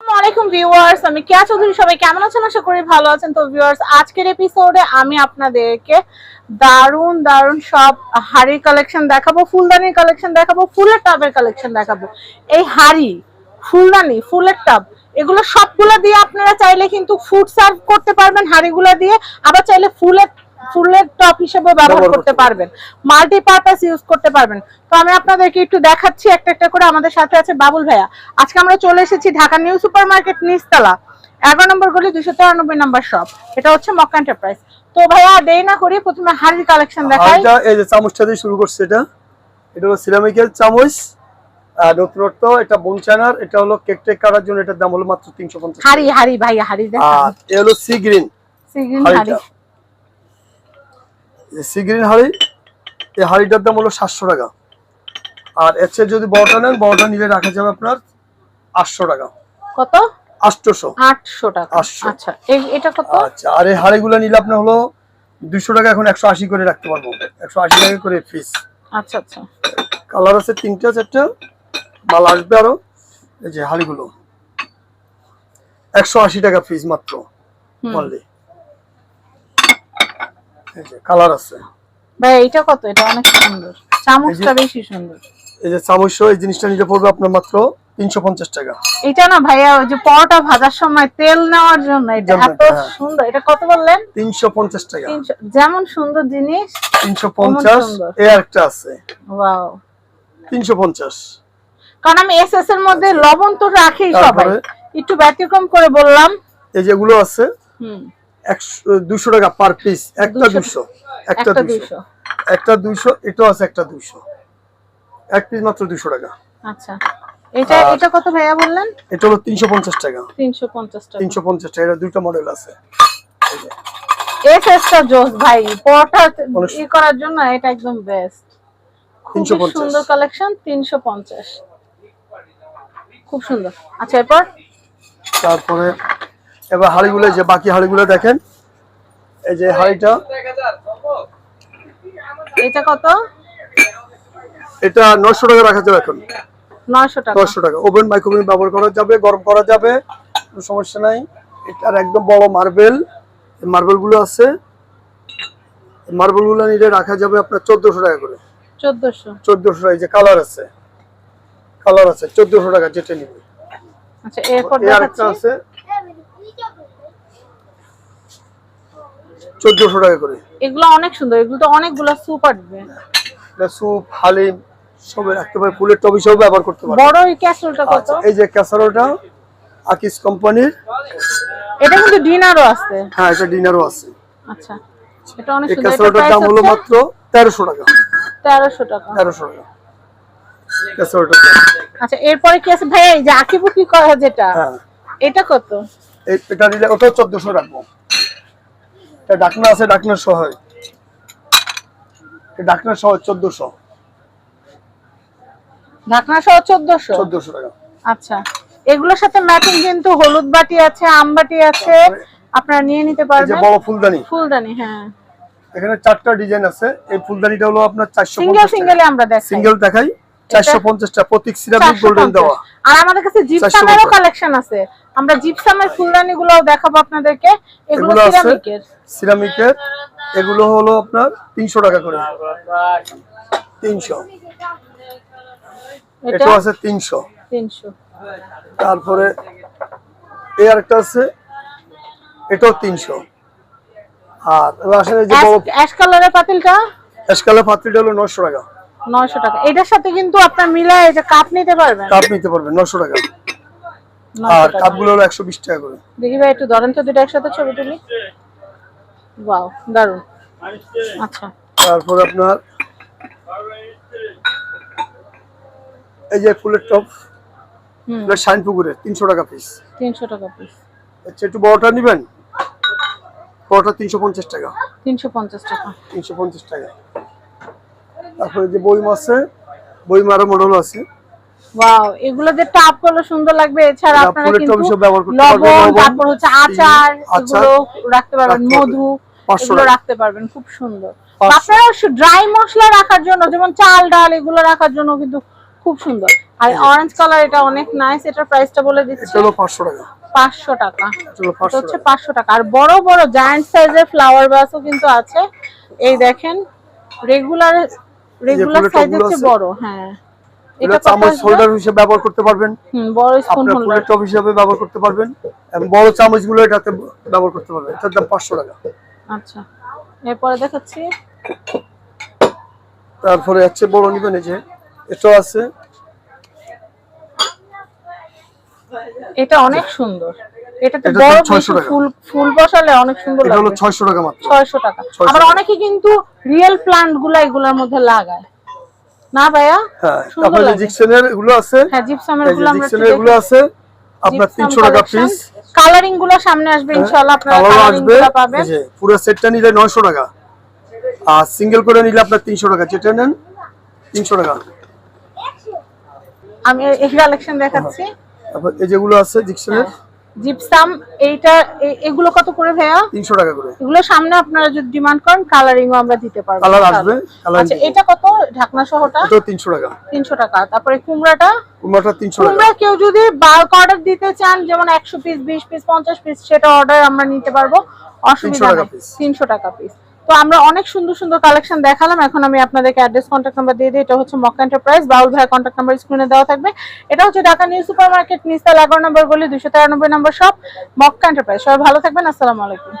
আলাইকুম কালেকশন দেখাবো, ফুলদানির কালেকশন দেখাবো, ফুলের টাবের কালেকশন দেখাবো। এই হাড়ি, ফুলদানি, ফুলের টাব, এগুলো সবগুলো দিয়ে আপনারা চাইলে কিন্তু ফুড সার্ভ করতে পারবেন হাড়িগুলো দিয়ে। আবার চাইলে ফুলের ফুলের টপ হিসেবে ব্যবহার করতে পারবেন। মাল্টি পারপাস ইউজ করতে পারবেন। তো আমি আপনাদেরকে একটু দেখাচ্ছি একটা একটা করে আমাদের সাথে আছে বাবুল ভাইয়া। আজকে আমরা চলে এসেছি ঢাকা নিউ সুপার মার্কেট নিচতলা এগারো নম্বর গলি দুশো তিরানব্বই নম্বর শপ এটা হচ্ছে মক্কা এন্টারপ্রাইজ তো ভাইয়া দেরি না করি প্রথমে হাড়ির কালেকশন দেখাই। এই যে চামচটা দিয়ে শুরু করছে এটা। এটা হলো সিরামিকের চামচ আর নতুনত্ব এটা বোন চায়নার এটা হলো কেক টেক কাটার জন্য এটার দাম হলো মাত্র তিনশো পঞ্চাশ হাড়ি হাড়ি দেখান। আর এ হলো সি গ্রিন হাড়ি হাঁড়িটা। সি গ্রিন হাঁড়ি এই হাঁড়িটার দাম হলো সাতশো টাকা। আর এর চেয়ে যদি বড়টা নেন বড়টা নিলে রাখা যাবে আপনার আটশো টাকা। কত? আটশো টাকা। আচ্ছা এটা কত? আচ্ছা আর এই হাঁড়িগুলো নিলে আপনার হলো দুশো টাকা এখন একশো আশি করে রাখতে পারব। একশো আশি টাকা করে ফিস আচ্ছা আচ্ছা। কালার আছে তিনটা চারটা। মাল আসবে আরও। এই যে হাড়িগুলো। একশো আশি টাকা পিস মাত্র। অনলি এই যে কালার আছে। ভাই এটা কত? এটা অনেক সুন্দর। চামচটা বেশি সুন্দর। এই যে চামচ এই জিনিসটা নিতে পড়বে আপনার মাত্র তিনশো পঞ্চাশ টাকা। এটা না ভাইয়া ওই যে পরোটা ভাজার সময় তেল নেওয়ার জন্য এটা এত হ্যাঁ। সুন্দর। এটা কত বললেন? তিনশো পঞ্চাশ টাকা। তিনশো যেমন সুন্দর জিনিস তিনশো পঞ্চাশ সুন্দর। একটা আছে। ওয়াও। তিনশো পঞ্চাশ। কারণ আমি এস এস এর মধ্যে লবণ তো রাখি সবাই। একটু ব্যতিক্রম করে বললাম। এই যেগুলো আছে হুম। দুশো টাকা পার পিস একটা 200 দুশো একটা দুশো একটা দুশো এটাও আছে একটা দুশো এক পিস মাত্র দুশো টাকা। আচ্ছা। এটা আর- এটা কত ভাইয়া বললেন? এটা হলো টাকা। টাকা। এটা মডেল আছে। জোস ভাই পরোটা ই করার জন্য এটা একদম বেস্ট 350 সুন্দর কালেকশন তিনশো পঞ্চাশ। খুব সুন্দর। আচ্ছা এরপর? তারপরে এবার হাড়িগুলো যে বাকি হাড়িগুলো দেখেন। এই যে হাড়িটা। এটা কত? এটা নশো টাকা রাখা যাবে এখন। নয়শো টাকা। নশো টাকা। ওভেন মাইক্রোওভেন ব্যবহার করা যাবে গরম করা যাবে কোনো সমস্যা নাই। এটার একদম বড় মার্বেল। মার্বেলগুলো আছে। মার্বেলগুলো নিলে রাখা যাবে আপনার চোদ্দশো টাকা করে। চোদ্দশো। চোদ্দশো টাকা যে কালার আছে। কালার আছে চোদ্দশো টাকা যেটা নিবে। আচ্ছা এরপর দেখাচ্ছি। আছে। চোদ্দশো টাকা করে। এগুলো অনেক সুন্দর এগুলো তো অনেকগুলো স্যুপ আসবে। স্যুপ হালিম সবে রাখতে পারে ফুলের টব হিসেবে ব্যবহার করতে পারে। বড় এই ক্যাসরোলটা কত? আচ্ছা, এই যে ক্যাসারোলটা আকিস কোম্পানির। এটা কিন্তু ডিনারও আছে। হ্যাঁ এটা ডিনারও আছে। আচ্ছা এটা অনেক সুন্দর। ক্যাসারোলটার দাম হলো মাত্র তেরোশো টাকা। তেরোশো টাকা। তেরোশো টাকা। ক্যাসারোলটার আচ্ছা এরপরে কি আছে? ভাই এই যে আকিবুকি করা যেটা হ্যাঁ। এটা কত? এটা ওটাও চোদ্দশো রাখব। এটা ডাকনা আছে ডাকনার সহ এই ডাকনার সহ চোদ্দশো। ঢাকনা সহ চোদ্দশো? চোদ্দশো টাকা। আচ্ছা। এগুলোর সাথে ম্যাচিং কিন্তু হলুদ বাটি আছে আম বাটি আছে আপনারা নিয়ে নিতে পারবেন। বড় ফুলদানি। ফুলদানি হ্যাঁ। এখানে চারটা ডিজাইন আছে। এই ফুলদানিটা হলো আপনার চারশো সিঙ্গেল সিঙ্গেলে আমরা দেখাই। সিঙ্গেল দেখাই। চারশো পঞ্চাশটা প্রতীক সিরামিক গোল্ডেন দেওয়া। আর আমাদের কাছে জিপসামেরও কালেকশন আছে। আমরা জিপসামের ফুলদানি গুলো দেখাবো আপনাদেরকে। এগুলো সিরামিকের। সিরামিকের। এগুলো হলো আপনার তিনশো টাকা করে। তিনশো। এটা এটাও আছে তিনশো। তিনশো। তারপরে এই আরেকটা আছে এটাও তিনশো। আর আসলে যে বড় অ্যাশ কালারের পাতিলটা? এসকালের পাত্রীটা হলো নশো টাকা। নয়শো টাকা। এটার সাথে কিন্তু আপনার মিলায় যে কাপ নিতে পারবেন। কাপ নিতে পারবেন নশো টাকা। 900 আর কাপগুলো হলো একশো বিশ টাকা করে। দেখি ভাই একটু ধরেন তো দুটো একসাথে ছবি তুলি। ওয়াও দারুণ আচ্ছা। তারপরে আপনার এই যে ফুলের টপ হুম। শাইন পুকুরের তিনশো টাকা পিস তিনশো টাকা পিস আচ্ছা একটু বড়টা নিবেন? বড়টা তিনশো পঞ্চাশ টাকা। তিনশো পঞ্চাশ টাকা। তিনশো পঞ্চাশ টাকা। তারপরে যে বই আছে বই মারা মডেল আছে। ওয়াও এগুলো যে টাপ করলে সুন্দর লাগবে। এছাড়া আপনারা কিন্তু লবণ তারপর হচ্ছে আচার এগুলো রাখতে পারবেন মধু 500 এগুলো রাখতে পারবেন খুব সুন্দর। 500 আপনারা ড্রাই মশলা রাখার জন্য যেমন চাল ডাল এগুলো রাখার জন্য কিন্তু খুব সুন্দর। আর অরেঞ্জ কালার এটা অনেক নাইস এটার প্রাইসটা বলে দিচ্ছি। এটা হলো পাঁচশো টাকা। পাঁচশো টাকা। এটা হচ্ছে টাকা। পাঁচশো টাকা। আর বড় বড় জায়ান্ট সাইজের ফ্লাওয়ার ভাসও কিন্তু আছে। এই দেখেন রেগুলার রেগুলার সাইজের চেয়ে বড় হ্যাঁ। এটা এটা চামচ হোল্ডার হিসেবে ব্যবহার করতে পারবেন। হুম বড় স্পুন হোল্ডার টপ হিসেবে ব্যবহার করতে পারবেন এবং বড় চামচগুলো এটাতে ব্যবহার করতে পারবেন। এটার দাম পাঁচশো টাকা। আচ্ছা। এরপরে দেখাচ্ছি। তারপরে হচ্ছে বড় নিবেন এই যে এটাও আছে। এটা অনেক সুন্দর। এটাতে এটা বড় দাম 600 বেশি টাকা। ফুল ফুল বসালে অনেক সুন্দর এটা হলো টাকা মাত্র। টাকা। 600 আবার অনেকে কিন্তু রিয়েলগুলা এগুলোর মধ্যে লাগায়। না ভাইয়া? হ্যাঁ আছে হ্যাঁ জিপসামেরগুলো আমরা আছে আপনার তিনশো টাকা পিস কালারিংগুলো সামনে আসবে ইনশাআল্লাহ আপনারা কালারিংগুলো পাবেন। পুরো সেটটা নিলে নয়শো টাকা। আর সিঙ্গেল করে নিলে আপনার তিনশো টাকা। যেটা নেন তিনশো টাকা। আমি এই কালেকশন দেখাচ্ছি। তারপর এই যেগুলো আছে জিক্সেনের জিপসাম এইটা এগুলো কত করে ভাইয়া? তিনশো টাকা করে। এগুলো সামনে আপনারা যদি ডিমান্ড করেন কালারিংও আমরা দিতে পারব। কালার আসবে আচ্ছা এটা কত ঢাকনা সহটা এটা 300 টাকা। তিনশো টাকা। তারপরে কুমড়াটা? কুমড়াটা তিনশো টাকা। কুমড়া কেউ যদি বাল্ক অর্ডার দিতে চান যেমন একশো পিস বিশ পিস পঞ্চাশ পিস সেটা অর্ডার আমরা নিতে পারব। অসুবিধা 300 টাকা পিস piece। তিনশো টাকা পিস তো আমরা অনেক সুন্দর সুন্দর কালেকশন দেখালাম। এখন আমি আপনাদেরকে অ্যাড্রেস কন্ট্যাক্ট নাম্বার দিয়ে দিই। এটা হচ্ছে মক্কা এন্টারপ্রাইজ বাউল ভাইয়ের কন্ট্যাক্ট নাম্বার স্ক্রিনে দেওয়া থাকবে। এটা হচ্ছে ঢাকা নিউ সুপার মার্কেট নিস্তাল এগারো নম্বর গলি দুশো তেরানব্বই নম্বর সব মক্কা এন্টারপ্রাইজ সবাই ভালো থাকবেন। আসসালামু আলাইকুম।